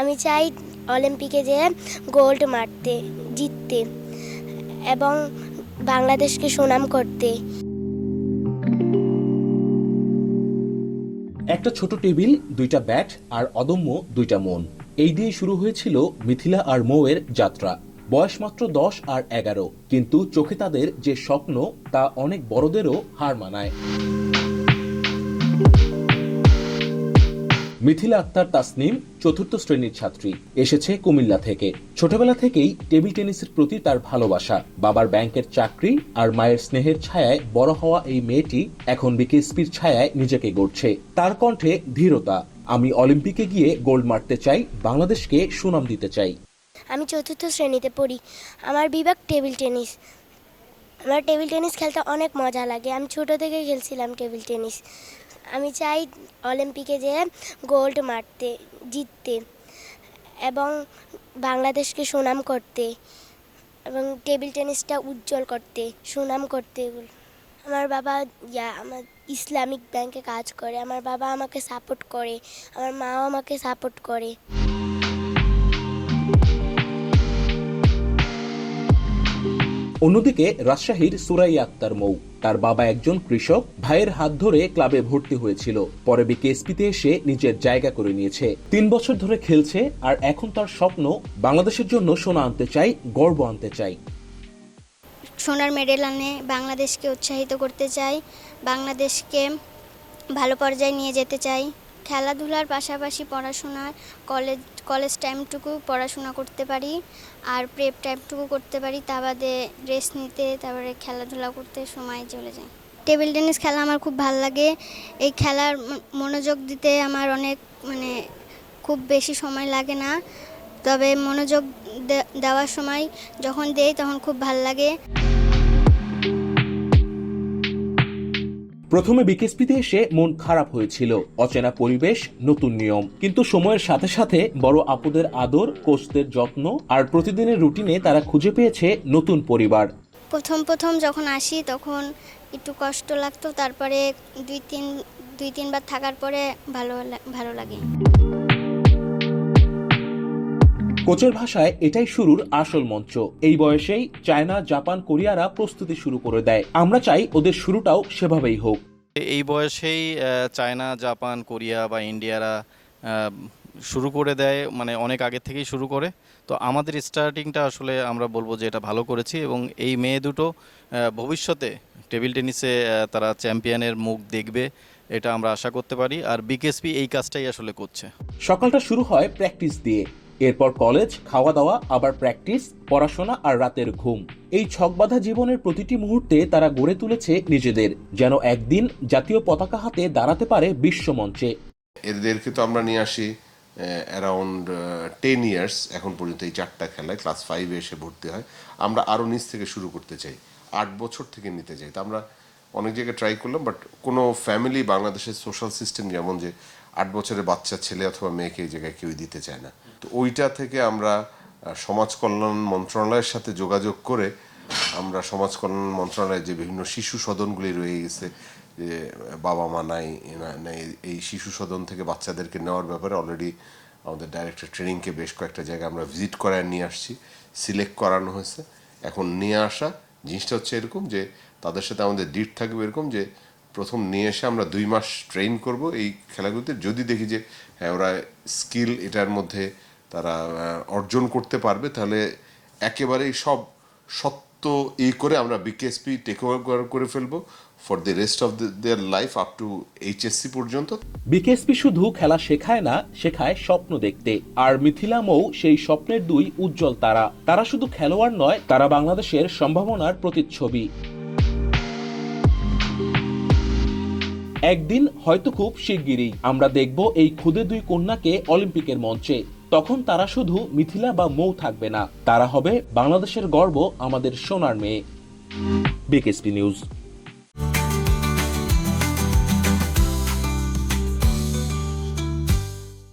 আমি চাই অলিম্পিকে যে গোল্ড মারতে, জিততে এবং বাংলাদেশকে সুনাম করতে। একটা ছোট টেবিল, দুইটা ব্যাট আর অদম্য দুইটা মন। এই দিয়ে শুরু হয়েছিল মিথিলা আর মৌয়ের যাত্রা। বয়স মাত্র দশ আর এগারো, কিন্তু চোখে তাদের যে স্বপ্ন, তা অনেক বড়দেরও হার মানায়। মিথিলা আক্তার তাসনিম চতুর্থ শ্রেণির ছাত্রী। এসেছে কুমিল্লা থেকে। ছোটবেলা থেকেই টেবিল টেনিসের প্রতি তার ভালোবাসা। বাবার ব্যাংকের চাকরি আর মায়ের স্নেহের ছায়ায় বড় হওয়া এই মেয়েটি এখন বিকেএসপির ছায়ায় নিজেকে গড়ছে। তার কণ্ঠে ধীরতা। আমি অলিম্পিকে গিয়ে গোল্ড মারতে চাই, বাংলাদেশকে সুনাম দিতে চাই। আমি চতুর্থ শ্রেণীতে পড়ি। আমার বিভাগ টেবিল টেনিস। আমার টেবিল টেনিস খেলতে অনেক মজা লাগে। আমি ছোটো থেকে খেলছিলাম টেবিল টেনিস আমি চাই অলিম্পিকে যে গোল্ড মারতে, জিততে এবং বাংলাদেশকে সুনাম করতে এবং টেবিল টেনিসটা উজ্জ্বল করতে, সুনাম করতে এগুলো। আমার বাবা, ইয়া, আমার ইসলামিক ব্যাংকে কাজ করে। আমার বাবা আমাকে সাপোর্ট করে। আমার মাও আমাকে সাপোর্ট করে। অন্যদিকে রাজশাহীর সুরাই আক্তার মৌ, তার বাবা একজন কৃষক, ভাইয়ের হাত ধরে ক্লাবে ভর্তি হয়েছিল। পরে বিকেএসপিতে এসে নিজের জায়গা করে নিয়েছে। তিন বছর ধরে খেলছে আর এখন তার স্বপ্ন, বাংলাদেশের জন্য সোনা আনতে চাই, গর্ব আনতে চাই। সোনার মেডেল আনে, বাংলাদেশকে উৎসাহিত করতে চাই, বাংলাদেশকে ভালো পর্যায়ে নিয়ে যেতে চাই। খেলাধুলার পাশাপাশি পড়াশোনার কলেজ কলেজ টাইমটুকু পড়াশোনা করতে পারি আর প্রেপ টাইমটুকু করতে পারি। তা বাদে রেস্ট নিতে, তারপরে খেলাধুলা করতে সময় চলে যায়। টেবিল টেনিস খেলা আমার খুব ভালো লাগে। এই খেলার মনোযোগ দিতে আমার অনেক মানে খুব বেশি সময় লাগে না। তবে মনোযোগ দেওয়ার সময় যখন দেই তখন খুব ভালো লাগে। প্রথমে বিকেএসপিতে এসে মন খারাপ হয়েছিল। অচেনা পরিবেশ, নতুন নিয়ম। কিন্তু সময়ের সাথে সাথে বড় আপুদের আদর, কোচদের যত্ন আর প্রতিদিনের রুটিনে তারা খুঁজে পেয়েছে নতুন পরিবার। প্রথম প্রথম যখন আসি তখন একটু কষ্ট লাগতো, তারপরে দুই তিন, দুই তিনবার থাকার পরে ভালো ভালো লাগে। কোচের ভাষায় এটাই শুরুর আসল মঞ্চ। এই বয়সেই চায়না জাপান কোরিয়ারা প্রস্তুতি শুরু করে দেয়। আমরা চাই ওদের শুরুটাও সেভাবেই হোক। এই বয়সেই চায়না জাপান কোরিয়া বা ইন্ডিয়ারা শুরু করে দেয় মানে অনেক আগে থেকেই শুরু করে। তো আমাদের স্টার্টিংটা আসলে আমরা বলব যে এটা ভালো করেছি এবং এই মেয়ে দুটো ভবিষ্যতে টেবিল টেনিসে তারা চ্যাম্পিয়নের মুখ দেখবে এটা আমরা আশা করতে পারি। আর বিকেএসপি এই কাজটাই আসলে করছে। সকালটা শুরু হয় প্র্যাকটিস দিয়ে। এরপর কলেজ খাওয়া দাওয়া আবার প্র্যাকটিস, পড়াশোনা আর রাতের ঘুম। এই ছকবাঁধা জীবনের প্রতিটি মুহূর্তে তারা গড়ে তুলেছে নিজেদের, যেন একদিন জাতীয় পতাকা হাতে দাঁড়াতে পারে বিশ্বমঞ্চে এদেরকে তো আমরা নিয়ে আসি অ্যারাউন্ড টেন ইয়ার্স এখন পর্যন্ত এই চারটা খেলায় ক্লাস ফাইভে এসে ভর্তি হয়। আমরা আরও নিচ থেকে শুরু করতে চাই, আট বছর থেকে নিতে চাই। তো আমরা অনেক জায়গায় ট্রাই করলাম বাট কোনো ফ্যামিলি বাংলাদেশের সোশ্যাল সিস্টেম যেমন যে আট বছরের বাচ্চা ছেলে অথবা মেয়েকে এই জায়গায় কেউই দিতে চায় না। তো ওইটা থেকে আমরা সমাজ কল্যাণ মন্ত্রণালয়ের সাথে যোগাযোগ করে আমরা সমাজ কল্যাণ মন্ত্রণালয়ের যে বিভিন্ন শিশু সদনগুলি রয়ে গেছে, যে বাবা মা নাই নাই, এই শিশু সদন থেকে বাচ্চাদেরকে নেওয়ার ব্যাপারে অলরেডি আমাদের ডাইরেক্টর ট্রেনিংকে বেশ কয়েকটা জায়গায় আমরা ভিজিট করায় নিয়ে আসছি সিলেক্ট করানো হয়েছে। এখন নিয়ে আসা জিনিসটা হচ্ছে এরকম যে তাদের সাথে আমাদের ডিট থাকবে এরকম যে প্রথম নিয়ে এসে আমরা দুই মাস ট্রেন করব এই খেলাগুলোতে, যদি দেখি যে হ্যাঁ ওরা স্কিল এটার মধ্যে তারা অর্জন করতে পারবে, তাহলে একেবারেই সব সত্য এই করে আমরা বিকেএসপি টেক ওভার করে ফেলব for the rest of their life up to HSC পর্যন্ত। বিকেএসপি শুধু খেলা শেখায় না, শেখায় স্বপ্ন দেখতে। আর মিথিলা মৌ সেই স্বপ্নের দুই উজ্জ্বল তারা। তারা শুধু খেলোয়াড় নয়, তারা বাংলাদেশের সম্ভাবনার প্রতিচ্ছবি। একদিন হয়তো খুব শিগগিরই আমরা দেখব এই খুদে দুই কন্যাকে অলিম্পিকের মঞ্চে। তখন তারা শুধু মিথিলা বা মৌ থাকবে না, তারা হবে বাংলাদেশের গর্ব আমাদের সোনার মেয়ে। BKSP news.